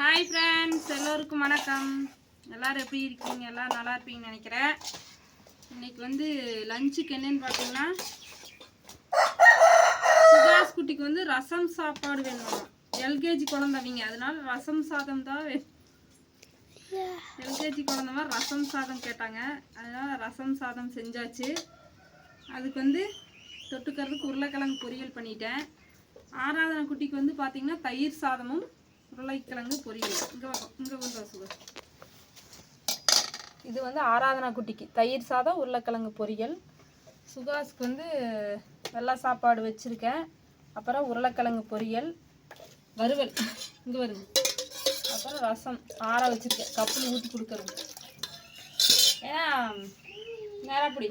Hi friends எல்லோருக்கும் வணக்கம். எல்லோரும் எப்படி இருக்கீங்க? எல்லாம் நல்லா இருப்பீங்கன்னு நினைக்கிறேன். இன்னைக்கு வந்து லஞ்சுக்கு என்னன்னு பார்த்தீங்கன்னா சுபாஷ் குட்டிக்கு வந்து ரசம் சாப்பாடு வேணும்? எல்கேஜி குழந்தைங்க அதனால ரசம் சாதம் தான் வேணும் எல்கேஜி குழந்தைங்க ரசம் சாதம் கேட்டாங்க. அதனால் ரசம் சாதம் செஞ்சாச்சு. அதுக்கு வந்து தொட்டுக்கிறதுக்கு உருளைக்கிழங்கு பொரியல் பண்ணிட்டேன். ஆராதனை குட்டிக்கு வந்து பார்த்தீங்கன்னா தயிர் சாதமும் உருளைக்கிழங்கு பொரியல். இங்கே இங்கே வந்து சுகர் இது வந்து ஆராதனா குட்டிக்கு. தயிர் சாதம் உருளைக்கிழங்கு பொரியல். சுகாஸ்க்கு வந்து வெள்ளை சாப்பாடு வச்சுருக்கேன். அப்புறம் உருளைக்கிழங்கு பொரியல். வறுவல். இங்கே வருது. அப்புறம் ரசம். ஆற வச்சுருக்கேன். கப்பில் ஊற்றி கொடுக்கறது. ஏன்னா நேராப்படி.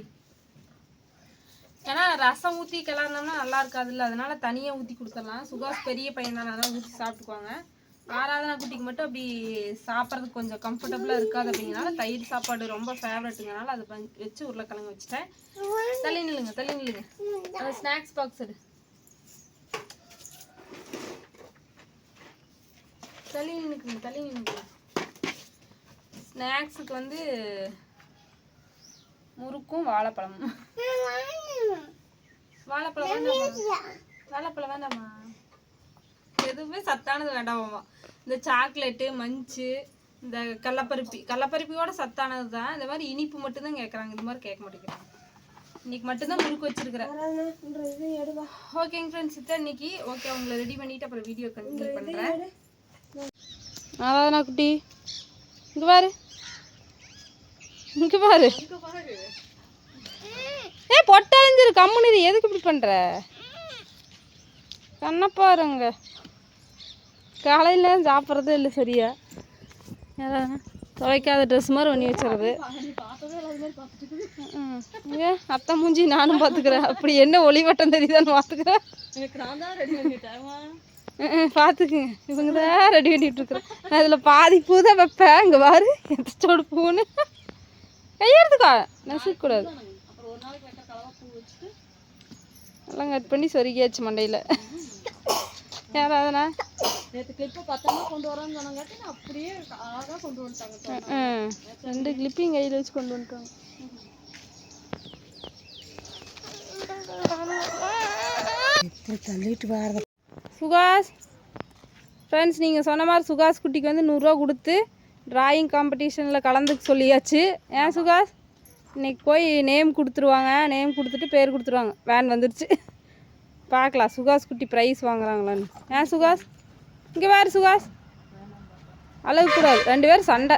ஏன்னா ரசம் ஊற்றி கிளறினோம்னா நல்லா இருக்காதுல்ல. அதனால தனியாக ஊற்றி கொடுத்துடலாம். சுகாஸ் பெரிய பையன் தான். ஊற்றி சாப்பிட்டுக்குவாங்க. ஆராதனா குட்டிக்கு மட்டும் அப்படி சாப்பிட்றதுக்கு கொஞ்சம் கம்ஃபர்டபுளாக இருக்காது அப்படிங்கனால தயிர் சாப்பாடு ரொம்ப ஃபேவரட்டுங்கனால அதை வச்சு உருளைக்கிழங்கு வச்சுட்டேன். தள்ளி நில்லுங்க தள்ளி நில்லுங்க. அந்த ஸ்நாக்ஸ் பாக்ஸ் எடு. தள்ளி நின்னுக்குங்க தள்ளி நின்னுக்குங்க. ஸ்நாக்ஸுக்கு வந்து முறுக்கும் வாழைப்பழமும். வாழைப்பழம் வேண்டாமா? வாழைப்பழம் வேண்டாமா? எதுவுமே சத்தானது வேண்டாமாமா இந்த சாக்லேட்டு மஞ்சு இந்த கடலப்பருப்பி கடலப்பருப்பியோட சத்தானது தான் இந்த மாதிரி இனிப்பு மட்டும்தான் கேட்குறாங்க இது மாதிரி கேட்க மாட்டேங்கிறாங்க. இன்னைக்கு மட்டும்தான் முறுக்கு வச்சிருக்கிறேன் ஓகேங்க ஃப்ரெண்ட்ஸ் இதான் இன்னைக்கு. ஓகே உங்களை ரெடி பண்ணிட்டு அப்புறம் வீடியோ கண்டினியூ பண்ணுறேன் அதான் குட்டி. இங்கே பாரு. இங்கே பாரு. ஏ பொட்டழிஞ்சிரு கம்முனு இது எதுக்கு இப்படி பண்ற? கண்ணை பாருங்க. காலையில் சாப்பிட்றதே இல்லை சரியா? ஏதாவது துவைக்காத ட்ரெஸ் மாதிரி பண்ணி வச்சுருது. இங்க அத்தை மூஞ்சி நானும் பார்த்துக்கிறேன் அப்படி என்ன ஒளிவட்டம் தெரியுதான்னு பார்த்துக்கிறேன் பார்த்துக்குங்க இவங்க தான் ரெடி பண்ணிட்டு இருக்கிறேன் நான் இதில் பாதி பூ தான் வைப்பேன். இங்கே பாரு எத்தோடு பூன்னு. கையெடுத்துக்கா நசுக்கூடாது எல்லாம் கட் பண்ணி சொருகியாச்சு மண்டையில். யாராவதுண்ணா நேற்று கிளிப்பு பத்திரமா கொண்டு வரோன்னு சொன்னாங்காட்டி நான் அப்படியே அழகாக கொண்டு வந்துட்டாங்க ரெண்டு கிளிப்பையும் கையில் வச்சு கொண்டு வந்துட்டாங்க. எப்படி தள்ளிட்டு வர சுகாஷ் ஃப்ரெண்ட்ஸ் நீங்கள் சொன்ன மாதிரி சுகாஷ் குட்டிக்கு வந்து நூறுரூவா கொடுத்து டிராயிங் காம்படிஷனில் கலந்துக்க சொல்லியாச்சு. ஏன் சுகாஷ்? இன்னைக்கு போய் நேம் கொடுத்துருவாங்க. நேம் கொடுத்துட்டு பேர் கொடுத்துருவாங்க. வேன் வந்துருச்சு. பார்க்கலாம். சுகாஷ் குட்டி ப்ரைஸ் வாங்குறாங்களான்னு. ஏன் சுகாஷ்? இங்கே வேறு சுகாஸ் அழகு கூடாது. ரெண்டு பேரும் சண்டை.